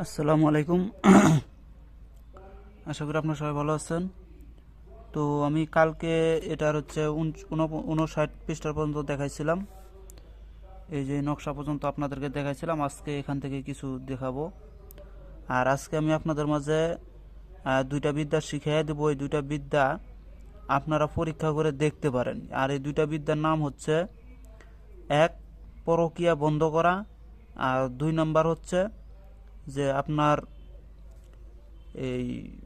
আসসালামু আলাইকুম। আশা করি আপনার সবাই ভালো আছেন। তো আমি কালকে এটার হচ্ছে উনষাট পৃষ্ঠা পর্যন্ত দেখাইছিলাম। এই যে নকশা পর্যন্ত আপনাদেরকে দেখাইছিলাম, আজকে এখান থেকে কিছু দেখাবো। আর আজকে আমি আপনাদের মাঝে দুইটা বিদ্যা শিখিয়ে দেবো। এই দুইটা বিদ্যা আপনারা পরীক্ষা করে দেখতে পারেন। আর এই দুইটা বিদ্যার নাম হচ্ছে, এক, পরকিয়া বন্ধ করা। আর দুই নাম্বার হচ্ছে যে আপনার এই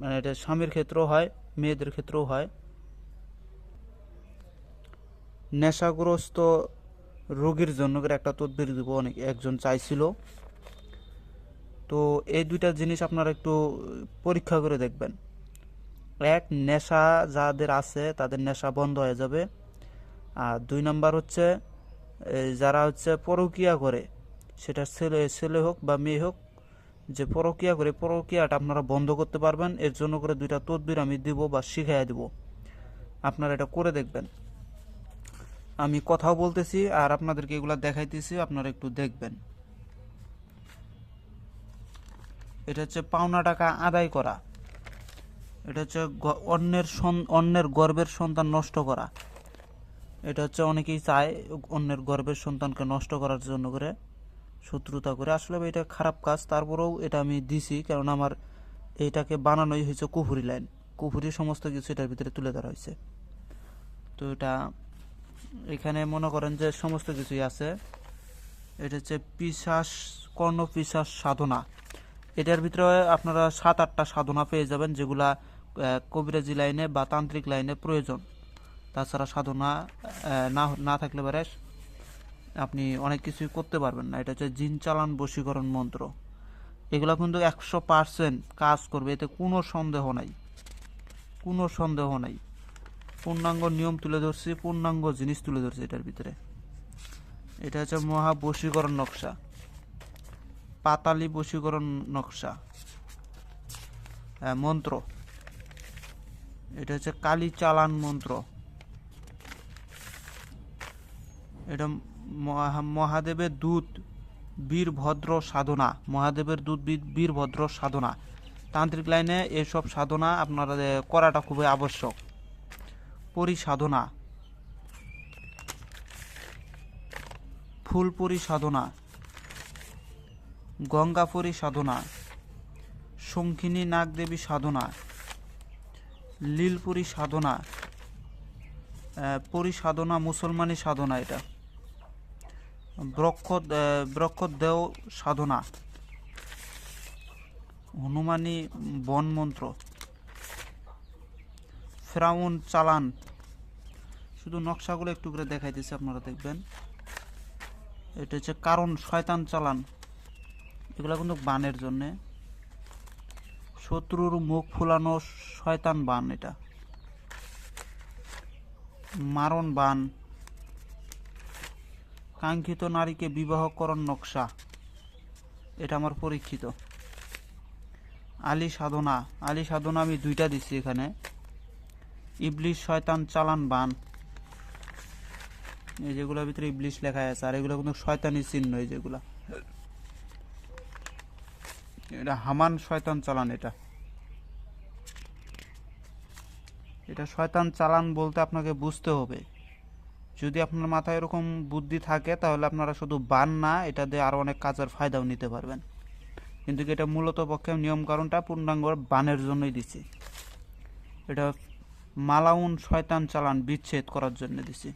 মানে এটা স্বামীর ক্ষেত্রেও হয়, মেয়েদের ক্ষেত্রেও হয়। নেশাগ্রস্ত রোগীর জন্য করে একটা তদবির দিব, অনেক, একজন চাইছিল। তো এই দুইটা জিনিস আপনারা একটু পরীক্ষা করে দেখবেন। এক, নেশা যাদের আছে, তাদের নেশা বন্ধ হয়ে যাবে। আর দুই নাম্বার হচ্ছে যারা হচ্ছে পরকিয়া করে সেটা ছেলে ছেলে হোক বা মেয়ে হোক, যে পরকিয়া করে পরকিয়াটা আপনারা বন্ধ করতে পারবেন। এর জন্য করে দুইটা তদবির আমি দিব বা শিখাইয়া দিব। আপনারা এটা করে দেখবেন। আমি কথাও বলতেছি আর আপনাদেরকে এগুলা দেখাইতেছি, আপনারা একটু দেখবেন। এটা হচ্ছে পাওনা টাকা আদায় করা। এটা হচ্ছে অন্যের অন্যের গর্বের সন্তান নষ্ট করা। এটা হচ্ছে অনেকেই চায় অন্যের গর্বের সন্তানকে নষ্ট করার জন্য করে। শত্রুতা করে। আসলে এটা খারাপ কাজ। তারপরেও এটা আমি দিছি, কারণ আমার এইটাকে বানানোই হয়েছে কুফুরি লাইন। কুফুরি সমস্ত কিছু এটার ভিতরে তুলে ধরা হয়েছে। তো এটা এখানে মনে করেন যে সমস্ত কিছুই আছে। এটা হচ্ছে পিশাস কর্ণ পিশাস সাধনা। এটার ভিতরে আপনারা সাত, আটটা সাধনা পেয়ে যাবেন, যেগুলা কবিরাজি লাইনে বা তান্ত্রিক লাইনে প্রয়োজন। তাছাড়া সাধনা না না থাকলে পারে আপনি অনেক কিছুই করতে পারবেন না। এটা হচ্ছে জিন চালান বশীকরণ মন্ত্র। এগুলো কিন্তু একশো পার্সেন্ট কাজ করবে এতে কোনো সন্দেহ নাই। কোনো সন্দেহ নাই। পূর্ণাঙ্গ নিয়ম তুলে ধরছি পূর্ণাঙ্গ জিনিস তুলে ধরছি এটার ভিতরে। এটা হচ্ছে মহা বশীকরণ নকশা। পাতালি বশীকরণ নকশা। আহ, মন্ত্র। এটা হচ্ছে কালী চালান মন্ত্র। এটা মহাদেবের দূত বীরভদ্র সাধনা, মহাদেবের দূত বীর- বীরভদ্র সাধনা। তান্ত্রিক লাইনে এসব সাধনা আপনারা করাটা খুবই আবশ্যক। পরিসাধনা। ফুলপুরি সাধনা গঙ্গাপুরী সাধনা শঙ্খিনী নাগদেবী সাধনা। লীলপুরী সাধনা পরিসাধনা মুসলমানি সাধনা এটা। ব্রক্ষ ব্রক্ষদেও সাধনা। হনুমানি বন মন্ত্র। ফেরাউন চালান। শুধু নকশাগুলো একটু করে দেখাইতেছি, আপনারা দেখবেন। এটা হচ্ছে কারণ শয়তান চালান। এগুলো কিন্তু বানের জন্যে। শত্রুর মুখ ফুলানো শয়তান বান এটা। মারণ বান। কাঙ্ক্ষিত নারীকে বিবাহকরণ নকশা। এটা আমার পরীক্ষিত। আলী সাধনা। আলী সাধনা আমি দুইটা দিচ্ছি এখানে। ইবলিশ, শয়তান, চালান, বান। এই যেগুলোর ভিতরে ইবলিশ লেখা আছে, আর এগুলো কিন্তু শয়তানি চিহ্ন, এই যেগুলা। এটা হামান, শয়তান, চালান, এটা। এটা শয়তান, চালান বলতে আপনাকে বুঝতে হবে। যদি আপনার মাথায় এরকম বুদ্ধি থাকে, তাহলে আপনারা শুধু বান না, এটা দিয়ে আরও অনেক কাজের ফায়দাও নিতে পারবেন। কিন্তু এটা মূলত পক্ষে নিয়ম কারণটা? পূর্ণাঙ্গ বানের জন্যই দিছি। এটা মালাউন শয়তান চালান বিচ্ছেদ করার জন্য দিছি।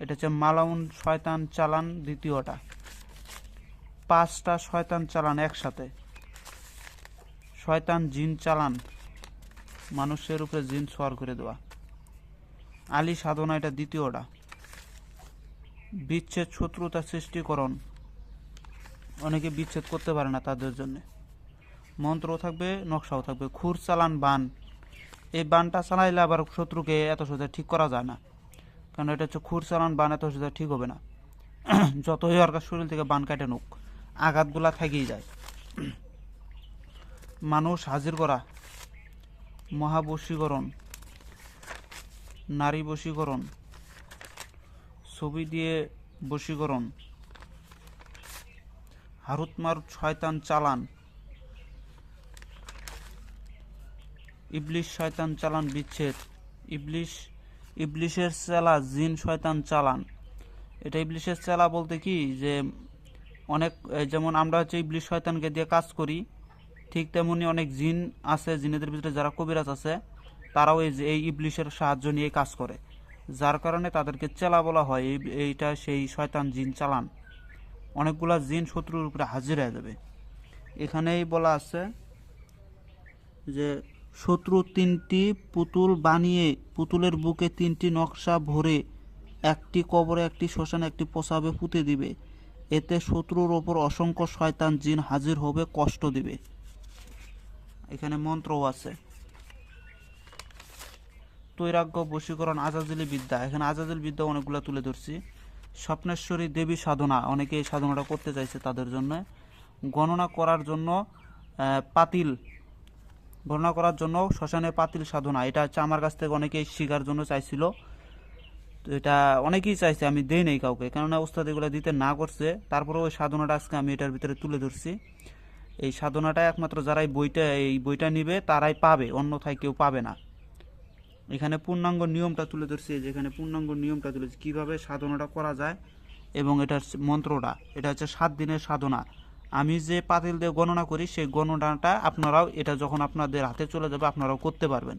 এটা হচ্ছে মালাউন শয়তান চালান দ্বিতীয়টা। পাঁচটা শয়তান চালান একসাথে। শয়তান জিন চালান, মানুষের উপরে জিন সোয়ার করে দেওয়া। আলী সাধনা এটা দ্বিতীয়টা। বিচ্ছেদ শত্রুতা সৃষ্টিকরণ। অনেকে বিচ্ছেদ করতে পারে না তাদের জন্য। মন্ত্র থাকবে, নকশাও থাকবে। খুর চালান বান। এই বানটা চালাইলে আবার শত্রুকে এত সোজা ঠিক করা যায় না। কারণ এটা হচ্ছে খুর চালান বান, এত সোজা ঠিক হবে না। যতই আর শরীর থেকে বান কাটে নুক, আঘাতগুলা থেকেই যায়। মানুষ হাজির করা, মহাবশীকরণ। নারী বশীকরণ। ছবি দিয়ে বশীকরণ। হারুত মারুত শয়তান চালান। ইবলিশ শয়তান চালান বিচ্ছেদ। ইবলিশ, ইবলিশের চেলা জিন শয়তান চালান। এটা ইবলিশের চেলা বলতে কি? যে অনেক যেমন আমরা হচ্ছে ইবলিশ শয়তানকে দিয়ে কাজ করি, ঠিক তেমনি অনেক জিন আছে, জিনেদের ভিতরে যারা কবিরাজ আছে তারাও এই যে, এই ইবলিশের সাহায্য নিয়ে কাজ করে। যার কারণে তাদেরকে চেলা বলা হয়, এই এইটা সেই শয়তান জিন চালান। অনেকগুলা জিন শত্রুর উপরে হাজির হয়ে যাবে। এখানেই বলা আছে যে, শত্রু তিনটি পুতুল বানিয়ে, পুতুলের বুকে তিনটি নকশা ভরে একটি কবরে, একটি শ্মশানে, একটি প্রসাবে পুঁতে দিবে। এতে শত্রুর ওপর অসংখ্য শয়তান জিন হাজির হবে, কষ্ট দিবে। এখানে মন্ত্রও আছে। তৈরাগ্য, বশীকরণ আজাজিলি বিদ্যা এখানে আজাজিল বিদ্যা অনেকগুলো তুলে ধরছি। স্বপ্নেশ্বরী দেবী সাধনা অনেকে এই সাধনাটা করতে চাইছে তাদের জন্য। গণনা করার জন্য পাতিল, গণনা করার জন্য শ্মশানে পাতিল সাধনা। এটা হচ্ছে আমার কাছ থেকে অনেকেই শিখার জন্য চাইছিল। তো এটা অনেকেই চাইছে, আমি দেই নাই কাউকে। কেননা ওস্তাদ এগুলো দিতে না করছে। তারপরে ওই সাধনাটা আজকে আমি এটার ভিতরে তুলে ধরছি। এই সাধনাটা একমাত্র যারা এই বইটা এই বইটা নিবে, তারাই পাবে। অন্যথায় কেউ পাবে না। এখানে পূর্ণাঙ্গ নিয়মটা তুলে ধরছি এই যে এখানে পূর্ণাঙ্গ নিয়মটা তুলে ধরছি, কীভাবে সাধনাটা করা যায় এবং এটার মন্ত্রটা এটা হচ্ছে সাত দিনের সাধনা। আমি যে পাতিল দিয়ে গণনা করি সেই গণনাটা আপনারাও এটা যখন আপনাদের হাতে চলে যাবে আপনারাও করতে পারবেন।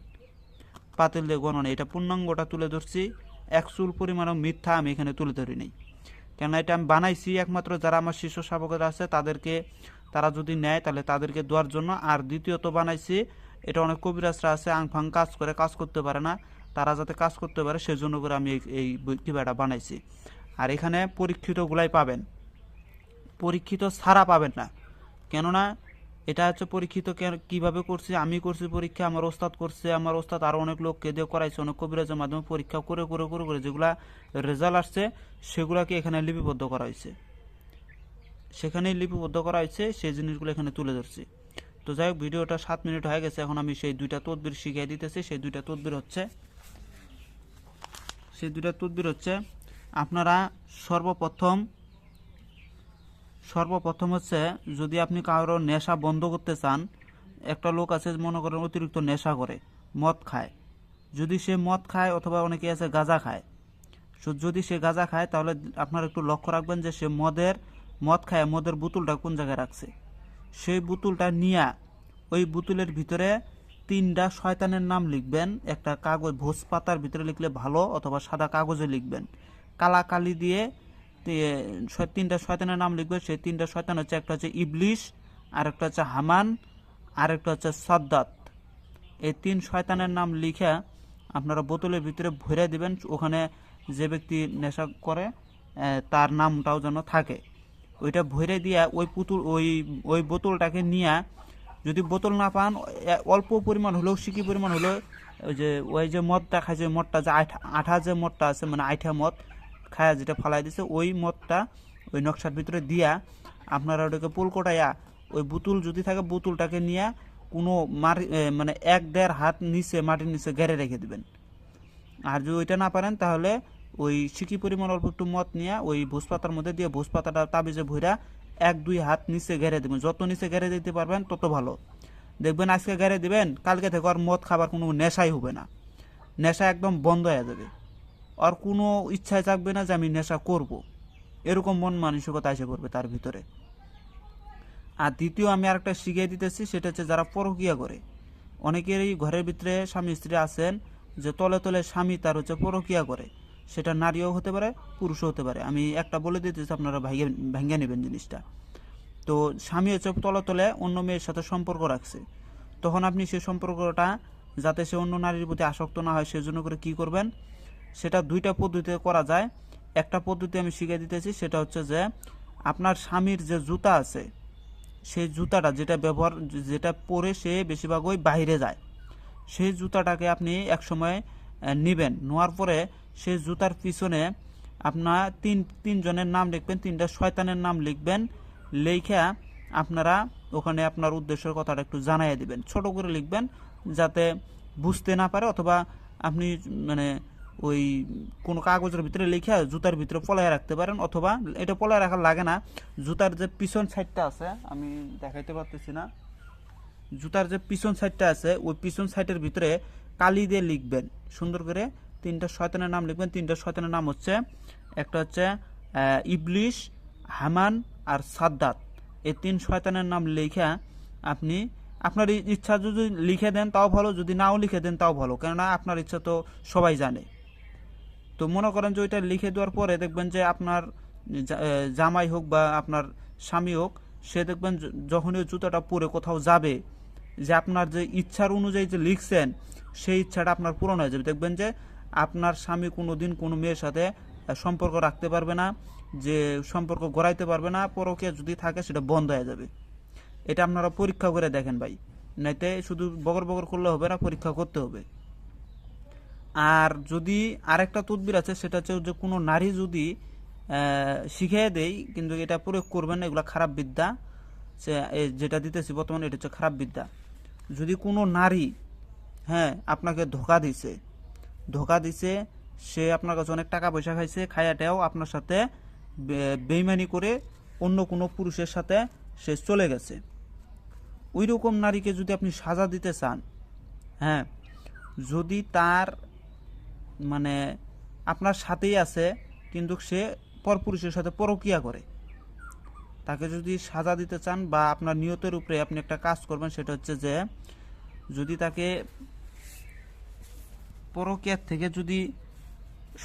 পাতিল দিয়ে গণনা এটা পূর্ণাঙ্গটা তুলে ধরছি। এক চুল পরিমাণও মিথ্যা আমি এখানে তুলে ধরি নেই। কেন এটা আমি বানাইছি একমাত্র যারা আমার শিশু শাবকেরা আছে তাদেরকে তারা যদি নেয় তাহলে তাদেরকে দেওয়ার জন্য। আর দ্বিতীয়ত বানাইছি এটা অনেক কবিরাজরা আছে, আং ফাং কাজ করে, কাজ করতে পারে না। তারা যাতে কাজ করতে পারে, সেজন্য করে আমি এই- কিবাটা বানাইছি। আর এখানে পরীক্ষিতগুলাই পাবেন। পরীক্ষিত ছাড়া পাবেন না। কেননা এটা হচ্ছে পরীক্ষিত কীভাবে করছি, আমি করছি পরীক্ষা, আমার ওস্তাদ করছে, আমার ওস্তাদ আরও অনেক লোককে দিয়ে করাইছে, অনেক কবিরাজের মাধ্যমে পরীক্ষা করে করে করে করে যেগুলা রেজাল্ট আসছে, সেগুলাকে এখানে লিপিবদ্ধ করা হয়েছে। সেখানেই লিপিবদ্ধ করা হয়েছে, সেই জিনিসগুলো এখানে তুলে ধরছি। তো যাই হোক, ভিডিওটা সাত মিনিট হয়ে গেছে, এখন আমি সেই দুইটা তদবির শিখিয়ে দিতেছি। সেই দুইটা তদবির হচ্ছে, সেই দুইটা তদবির হচ্ছে, আপনারা সর্বপ্রথম সর্বপ্রথম হচ্ছে যদি আপনি কারও নেশা বন্ধ করতে চান, একটা লোক আছে মনে করেন অতিরিক্ত নেশা করে, মদ খায়। যদি সে মদ খায় অথবা অনেকে আছে গাঁজা খায় যদি সে গাঁজা খায় তাহলে আপনারা একটু লক্ষ্য রাখবেন যে সে মদের, মদ খায়, মদের বোতলটা কোন জায়গায় রাখছে? সেই বোতলটা নিয়া ওই বোতলের ভিতরে তিনটা শয়তানের নাম লিখবেন। একটা কাগজ ভোজ পাতার ভিতরে লিখলে ভালো, অথবা সাদা কাগজে লিখবেন। কালা কালি দিয়ে তিনটা শয়তানের নাম লিখবেন। সেই তিনটা শয়তান হচ্ছে একটা হচ্ছে ইবলিশ আর একটা হচ্ছে হামান আর একটা হচ্ছে সাদ্দাত। এই তিন শয়তানের নাম লিখে আপনারা বোতলের ভিতরে ভরে দিবেন। ওখানে যে ব্যক্তি নেশা করে তার নামটাও যেন থাকে। ওইটা ভরে দিয়া ওই পুতুল, ওই ওই বোতলটাকে নিয়ে যদি বোতল না পান অল্প পরিমাণ হলেও, সিকি পরিমাণ হলেও, ওই যে ওই যে মদটা খাইছে মদটা যে আঠা যে মদটা আছে মানে আঠা মদ খায়া যেটা ফালাই দিছে, ওই মদটা ওই নকশার ভিতরে দিয়া আপনারা ওটাকে পুল কোটাইয়া ওই বোতল যদি থাকে, বোতলটাকে নিয়ে কোনো মার মানে এক দেড় হাত নিচে, মাটির নিচে গেড়ে রেখে দেবেন। আর যদি ওইটা না পারেন, তাহলে ওই সিকি পরিমাণ অল্প একটু মদ নিয়ে ওই ভোজ পাতার মধ্যে দিয়ে ভোজ পাতাটা তাবিজে ভইরা এক, দুই হাত নিচে ঘেরে দেবেন। যত নিচে ঘেরে দিতে পারবেন তত ভালো। দেখবেন আজকে ঘেরে দিবেন, কালকে থেকে আর মদ খাবার কোনো নেশাই হবে না। নেশা একদম বন্ধ হয়ে যাবে। আর কোনো ইচ্ছায় থাকবে না যে আমি নেশা করব। এরকম মন মানসিকতা এসে পড়বে তার ভিতরে। আর দ্বিতীয় আমি আরেকটা শিখিয়ে দিতেছি, সেটা হচ্ছে যারা পরকিয়া করে। অনেকেরই ঘরের ভিতরে স্বামী স্ত্রী আছেন যে তলে তলে স্বামী তার হচ্ছে পরকিয়া করে। সেটা নারীও হতে পারে, পুরুষও হতে পারে। আমি একটা বলে দিতেছি আপনারা ভাইয়ে ভেঙে নেবেন জিনিসটা। তো স্বামী হচ্ছে তলে তলে অন্য মেয়ের সাথে সম্পর্ক রাখছে। তখন আপনি সেই সম্পর্কটা, যাতে সে অন্য নারীর প্রতি আসক্ত না হয়, সেজন্য করে কি করবেন? সেটা দুইটা পদ্ধতিতে করা যায়। একটা পদ্ধতি আমি শিখিয়ে দিতেছি সেটা হচ্ছে যে, আপনার স্বামীর যে জুতা আছে, সেই জুতাটা যেটা ব্যবহার, যেটা পরে সে বেশিরভাগ ওই বাইরে যায়, সেই জুতাটাকে আপনি একসময় নেবেন। নেওয়ার পরে সেই জুতার পিছনে আপনার তিন, তিনজনের নাম লিখবেন, তিনটা শয়তানের নাম লিখবেন, লেখা আপনারা ওখানে আপনার উদ্দেশ্যের কথাটা একটু জানাইয়া দিবেন। ছোট করে লিখবেন যাতে বুঝতে না পারে অথবা আপনি মানে ওই কোনো কাগজের ভিতরে লিখে জুতার ভিতরে পলায় রাখতে পারেন অথবা এটা পলায় রাখা লাগে না। জুতার যে পিছন সাইডটা আছে, আমি দেখাইতে পারতেছি না। জুতার যে পিছন সাইডটা আছে, ওই পিছন সাইডের ভিতরে কালি দিয়ে লিখবেন। সুন্দর করে তিনটা শয়তানের নাম লিখবেন, তিনটা শয়তানের নাম হচ্ছে, একটা হচ্ছে ইবলিশ, হামান আর সাদ্দাত। এই তিন শয়তানের নাম লিখে আপনি আপনার ইচ্ছা যদি লিখে দেন তাও ভালো, যদি নাও লিখে দেন তাও ভালো, কেননা আপনার ইচ্ছা তো সবাই জানে। তো মনে করেন যে ওইটা লিখে দেওয়ার পরে দেখবেন যে আপনার জামাই হোক বা আপনার স্বামী হোক, সে দেখবেন যখনই জুতাটা পরে কোথাও যাবে, যে আপনার যে ইচ্ছার অনুযায়ী যে লিখছেন, সেই ইচ্ছাটা আপনার পূরণ হয়ে যাবে। দেখবেন যে আপনার স্বামী কোনো দিন কোনো মেয়ের সাথে সম্পর্ক রাখতে পারবে না, যে সম্পর্ক গড়াইতে পারবে না, পরকে যদি থাকে সেটা বন্ধ হয়ে যাবে। এটা আপনারা পরীক্ষা করে দেখেন ভাই। নাইতে শুধু বগর বগর করলে হবে না, পরীক্ষা করতে হবে। আর যদি আরেকটা তদবির আছে, সেটা হচ্ছে যে কোনো নারী যদি শিখিয়ে দেই কিন্তু এটা প্রয়োগ করবেন না, এগুলো খারাপ বিদ্যা। যেটা দিতেছি বর্তমানে, এটা হচ্ছে খারাপ বিদ্যা। যদি কোনো নারী হ্যাঁ আপনাকে ধোকা দিছে ধোকা দিছে, সে আপনার কাছে অনেক টাকা পয়সা খাইছে খায়াটাও আপনার সাথে বেইমানি করে অন্য কোনো পুরুষের সাথে সে চলে গেছে। ওই রকম নারীকে যদি আপনি সাজা দিতে চান হ্যাঁ যদি তার মানে আপনার সাথেই আছে, কিন্তু সে পরপুরুষের সাথে পরকিয়া করে, তাকে যদি সাজা দিতে চান বা আপনার নিয়তের উপরে আপনি একটা কাজ করবেন, সেটা হচ্ছে যে, যদি তাকে পরকিয়ার থেকে যদি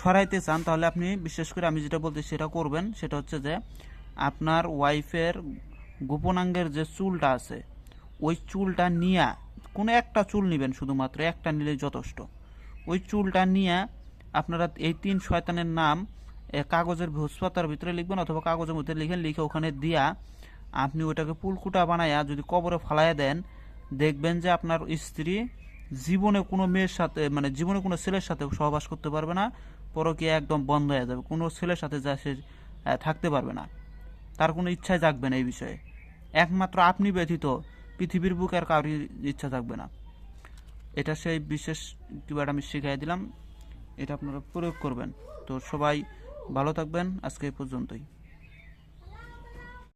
সরাইতে চান, তাহলে আপনি বিশেষ করে আমি যেটা বলতে সেটা করবেন, সেটা হচ্ছে যে আপনার ওয়াইফের গোপনাঙ্গের যে চুলটা আছে, ওই চুলটা নিয়ে কোনো একটা চুল নেবেন শুধুমাত্র, একটা নিলেই যথেষ্ট। ওই চুলটা নিয়ে আপনারা এই তিন শয়তানের নাম কাগজের ভোজপাতার ভিতরে লিখবেন অথবা কাগজের মধ্যে লিখেন লিখে ওখানে দিয়া আপনি ওটাকে পুলকুটা বানায়া যদি কবরে ফালাইয়া দেন, দেখবেন যে আপনার স্ত্রী জীবনে কোনো মেয়ের সাথে মানে জীবনে কোনো ছেলের সাথে সহবাস করতে পারবে না, পরকীয়া একদম বন্ধ হয়ে যাবে, কোনো ছেলের সাথে যা সে থাকতে পারবে না। তার কোনো ইচ্ছাই জাগবে না এই বিষয়ে। একমাত্র আপনি ব্যতীত পৃথিবীর বুকে আর কারোর ইচ্ছা থাকবে না। এটা সেই বিশেষ কিবার আমি শিখাই দিলাম। এটা আপনারা প্রয়োগ করবেন। তো সবাই ভালো থাকবেন। আজকে এই পর্যন্তই।